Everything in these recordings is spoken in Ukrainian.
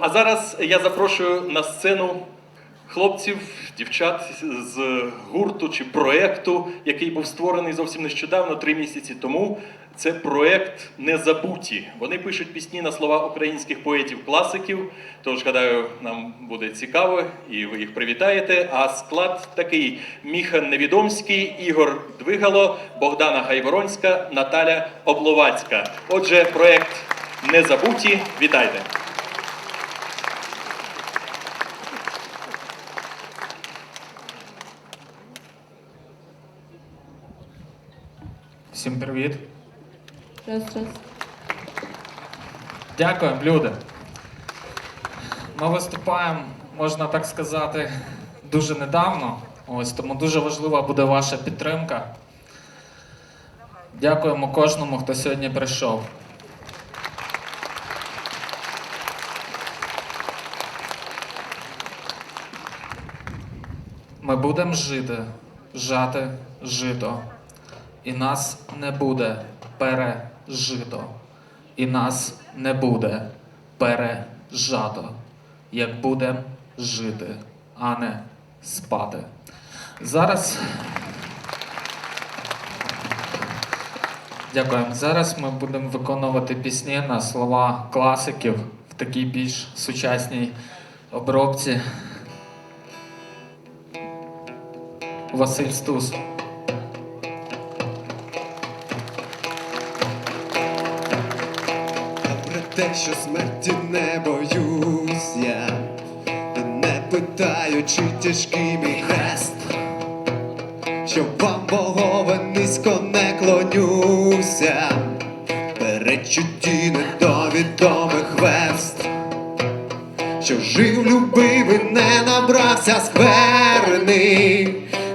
а зараз я запрошую на сцену хлопців, дівчат з гурту чи проекту, який був створений зовсім нещодавно, три місяці тому. Це проект Незабуті. Вони пишуть пісні на слова українських поетів-класиків. Тож, гадаю, нам буде цікаво, і ви їх привітаєте. А склад такий: Міхан Невідомський, Ігор Двигало, Богдана Гайворонська, Наталя Обловацька. Отже, проект Незабуті. Вітайте! Всім привіт. Раз, раз. Дякуємо, люди. Ми виступаємо, можна так сказати, дуже недавно. Ось тому дуже важлива буде ваша підтримка. Дякуємо кожному, хто сьогодні прийшов. Ми будемо жити, жати жито, і нас не буде пережито, і нас не буде пережато, як будемо жити, а не спати. Зараз. Дякуємо. Зараз ми будемо виконувати пісні на слова класиків в такій більш сучасній обробці. Василь Стус. Те, що смерті не боюсь я, не питаю, чи тяжкий мій хрест, що вам Богове низько не клонюся, перечутті недовідомих верст, що жив, любив і не набрався скверни,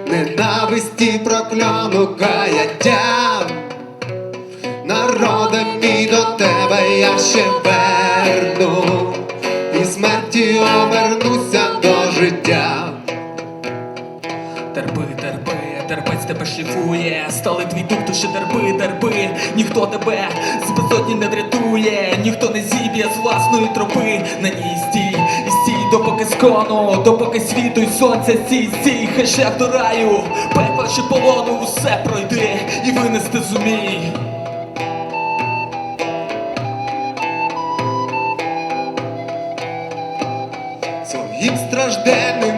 ненависті прокльону каяття. Народе мій до тебе я ще верну, і смерті обернуся до життя. Терпи, терпи, терпець тебе шліфує, стали твій дух, то ще терпи, терпи, ніхто тебе з безодні не врятує, ніхто не зіб'є з власної тропи, на ній стій, і стій, допоки скону, допоки світу й сонця стій, стій, хай шлях до раю, пекла чи полону, усе пройди і винести зумій. Своїм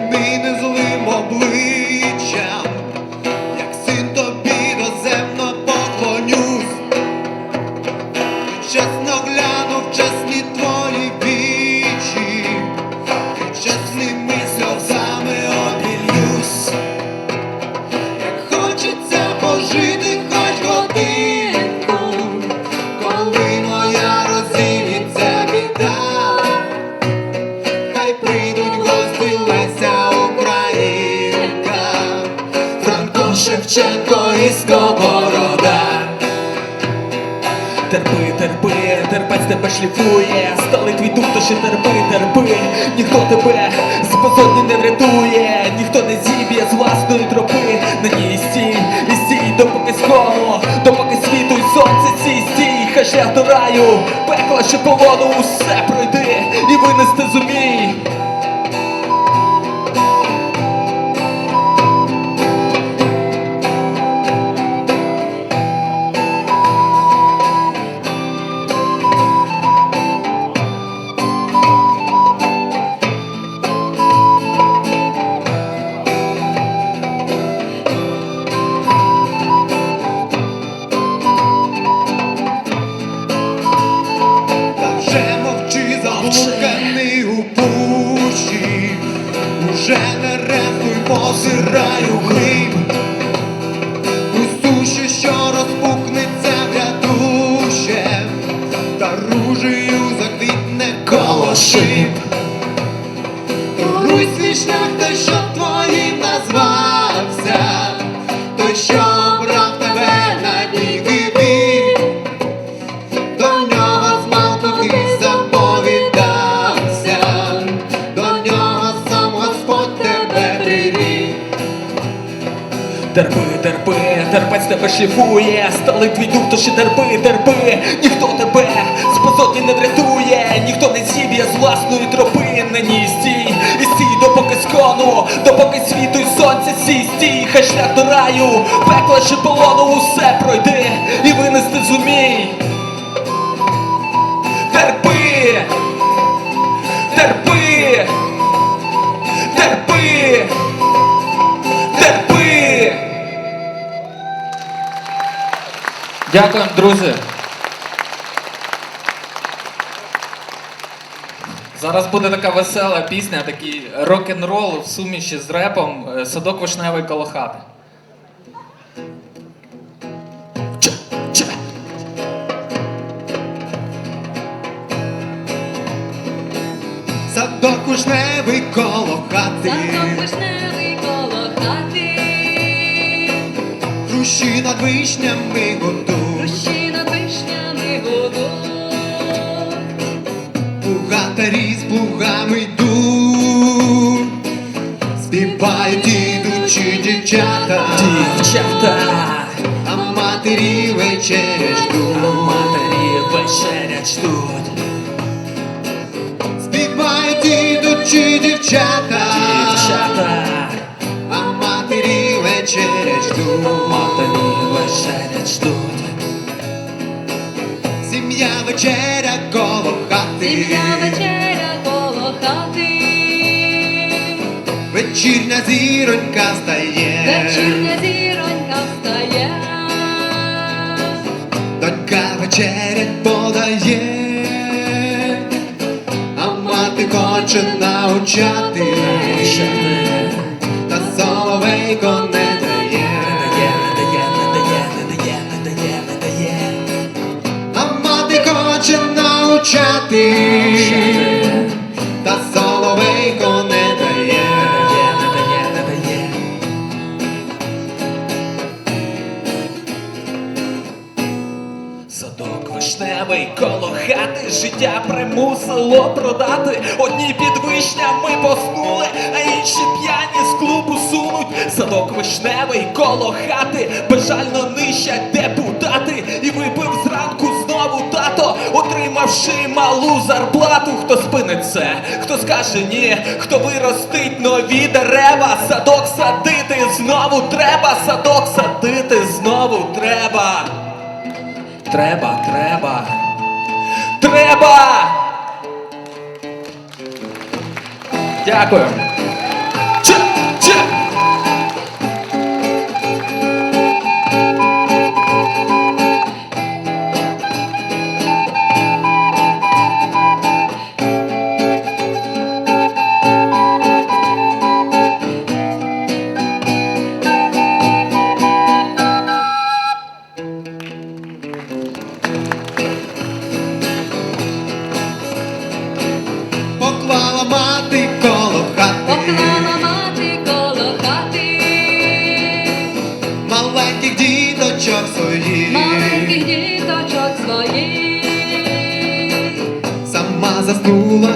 Шевченко і Сковорода. Терпи, терпи, терпець тебе шліфує, стали твій дух, то ще терпи, терпи, ніхто тебе з безодні не врятує, ніхто не зіб'є з власної тропи, на ній стій, і стій, допоки схону, допоки світу й сонце стій, стій, хай шлях до раю, пекла ще полону, усе пройди. І винести зумій. Та ружею коло шип. Руй свій шлях, той, що твоїм назвався, той, що обрав тебе на вік. До нього змалку ти заповідався, до нього сам Господь тебе прирік. Терпи, терпи, терпець тебе шліфує, стали твій дух, то ще терпи, терпи, ніхто тебе позодні не врятує, ніхто не зіб'є з власної тропи на ній стій. І стій допоки скону, допоки світу й сонця сій стій, хай шлях до раю, пекла чи полону усе пройди і винести зумій. Терпи, терпи, терпи, терпи. Дякуємо, друзі. Зараз буде така весела пісня, такий рок-н-рол в суміші з репом е, Садок вишневий коло хати. Садок вишневий коло хати, Садок вишневий коло хати, Хрущі над вишнями гудуть, плугами йду, співають ідучі дівчата, Дівчата, а матері вечеря ждуть. матері вечеря ждуть. Співають ідучі дівчата, Дівчата, вечірня зіронька стає, вечірня зіронька встає. донька вечерять подає, а мати хоче навчати, та соловейко не дає, не дає, не дає, не дає, не дає, не дає, не дає. а мати хоче навчати, життя примусило продати. Одні під вишнями поснули, а інші п'яні з клубу сунуть. Садок вишневий коло хати, безжально нищать депутати. І випив зранку знову тато, отримавши малу зарплату. Хто спинить це, хто скаже ні, хто виростить нові дерева, садок садити знову треба, садок садити знову треба. Треба, треба. Треба! Дякую. Мати коло хати, Поклала мати коло хати, маленьких діточок своїх, маленьких діточок своїх. сама заснула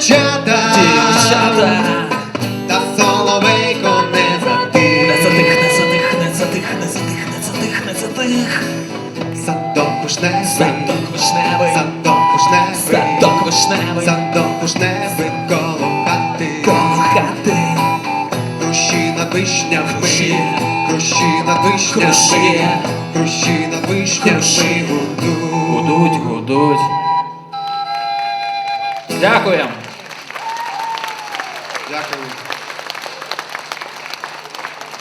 дівчата, Дівчата! та соловейко не Не затих. затих, не затих, не затих, не затих, не затих, не затих. Садок вишневий, Садок вишневий, садок вишневий, садок вишневий, садок вишневий коло хати. коло хати. Хрущі над вишнями, хрущі над вишнями, хрущі над вишнями гудуть. Гудуть, гудуть. Дякуємо. Дякую.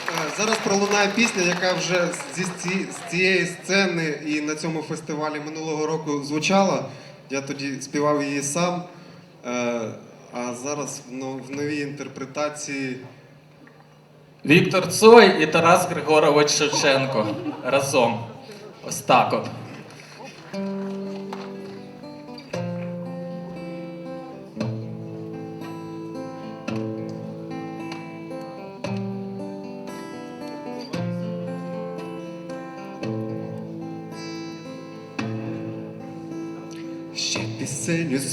Е, Зараз пролунає пісня, яка вже зі з цієї сцени і на цьому фестивалі минулого року звучала. Я тоді співав її сам. Е, А зараз в новій інтерпретації Віктор Цой і Тарас Григорович Шевченко разом. Ось так от.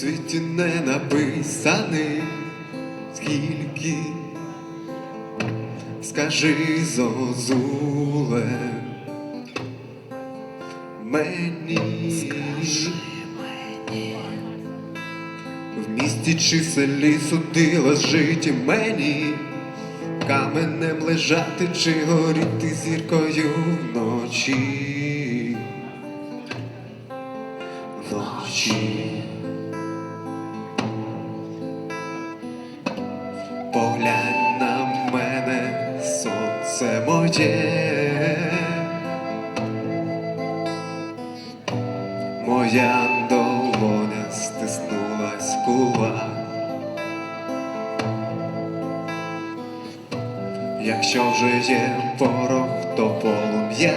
світі не написаних скільки, скажи зозуле мені, скажи мені, в місті чи селі судила житі мені, каменем лежати чи горіти зіркою вночі. Якщо вже є порох, то полум'я.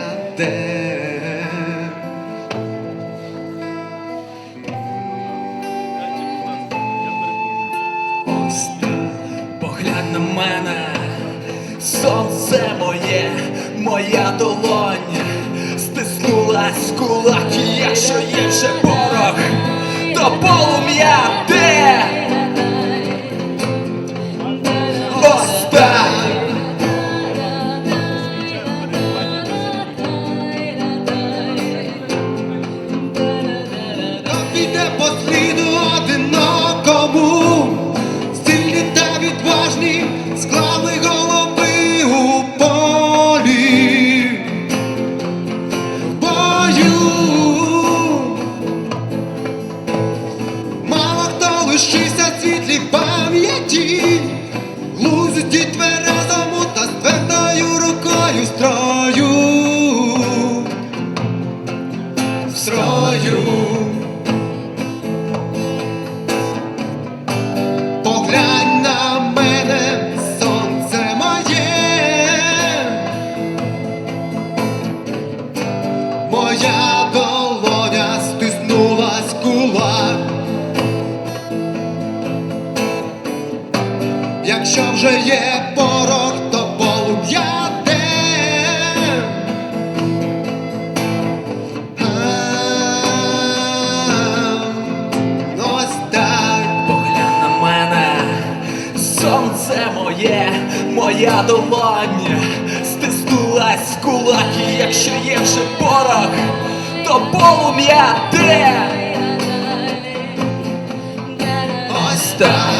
Ось поглянь на мене, сонце моє, моя долонь, стиснулась кулак, якщо є вже порох, то полум'я де. está.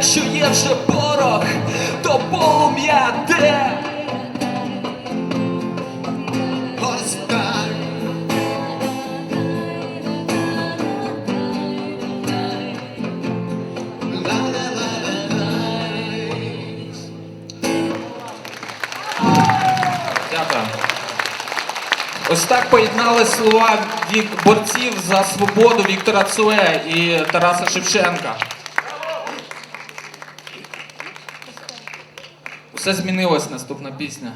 якщо є вже порох, то полум'я де? Ось так. Дякую. Ось так поєднали слова борців за свободу Віктора Цуе і Тараса Шевченка. Все змінилось наступна пісня.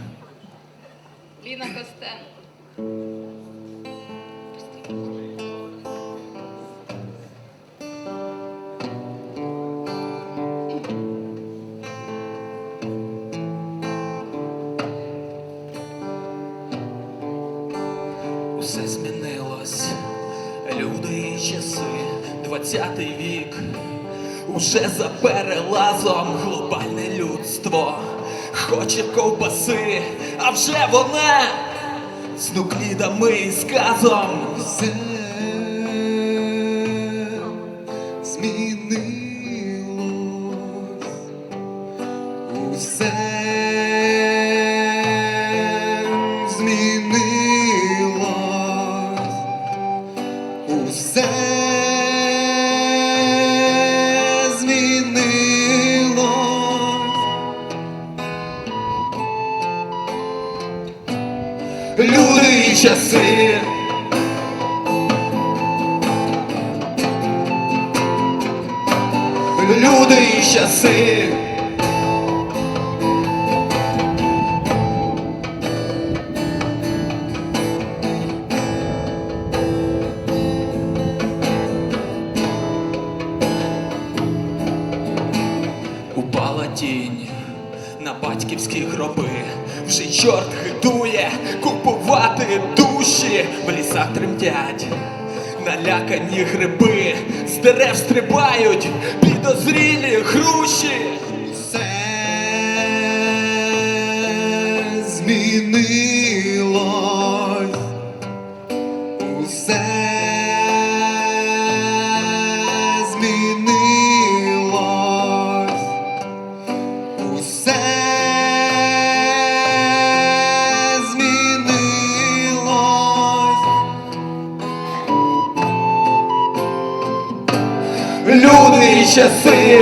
Ліна Костенко. Усе змінилось, люди і часи, двадцятий вік, уже за перелазом глобальне людство хоче ковбаси, а вже вона з нуклідами і з часи. Упала тінь на батьківські гроби. Вже чорт хитує купувати душі. В лісах тремтять налякані гриби, з дерев стрибають підозрілі груші. Часи.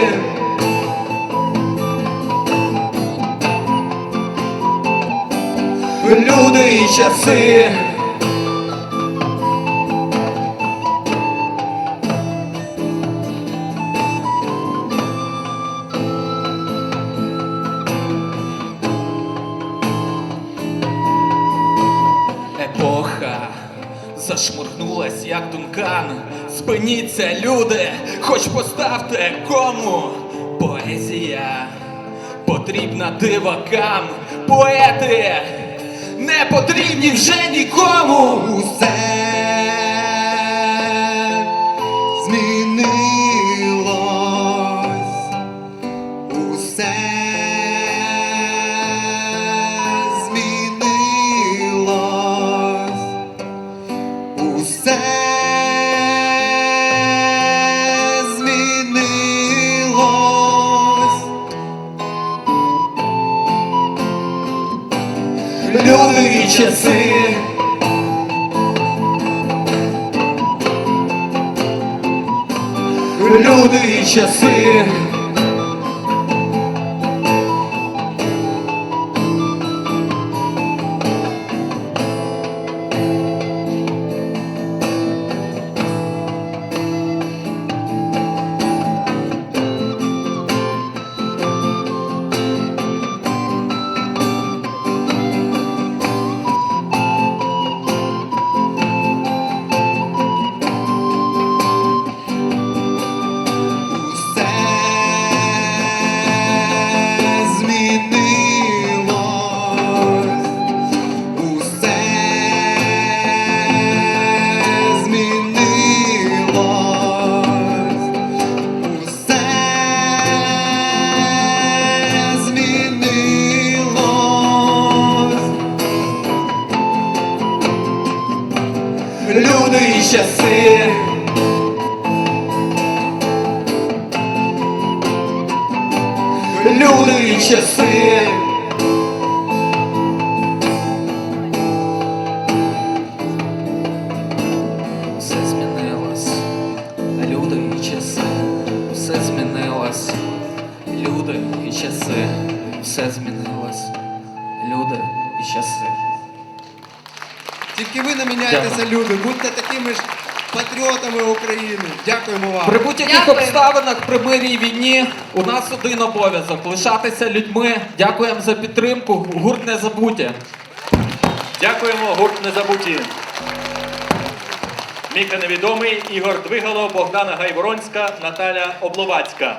Люди і часи. Епоха зашмургнулась, як дункан. Спиніться, люди, хоч поставте кому. Поезія потрібна дивакам. Поети не потрібні вже нікому. Усе часи. Люди і часи. Часи. Все змінилось. Люди і часи. Тільки ви не міняєтеся, люди. Будьте такими ж патріотами України. Дякуємо вам. При будь-яких обставинах, при мирі і війні у нас один обов'язок лишатися людьми. Дякуємо за підтримку. Гурт не забудьте. Дякуємо, гурт Незабуті. Міка Невідомий, Ігор Двигало, Богдана Гайворонська, Наталя Обловацька.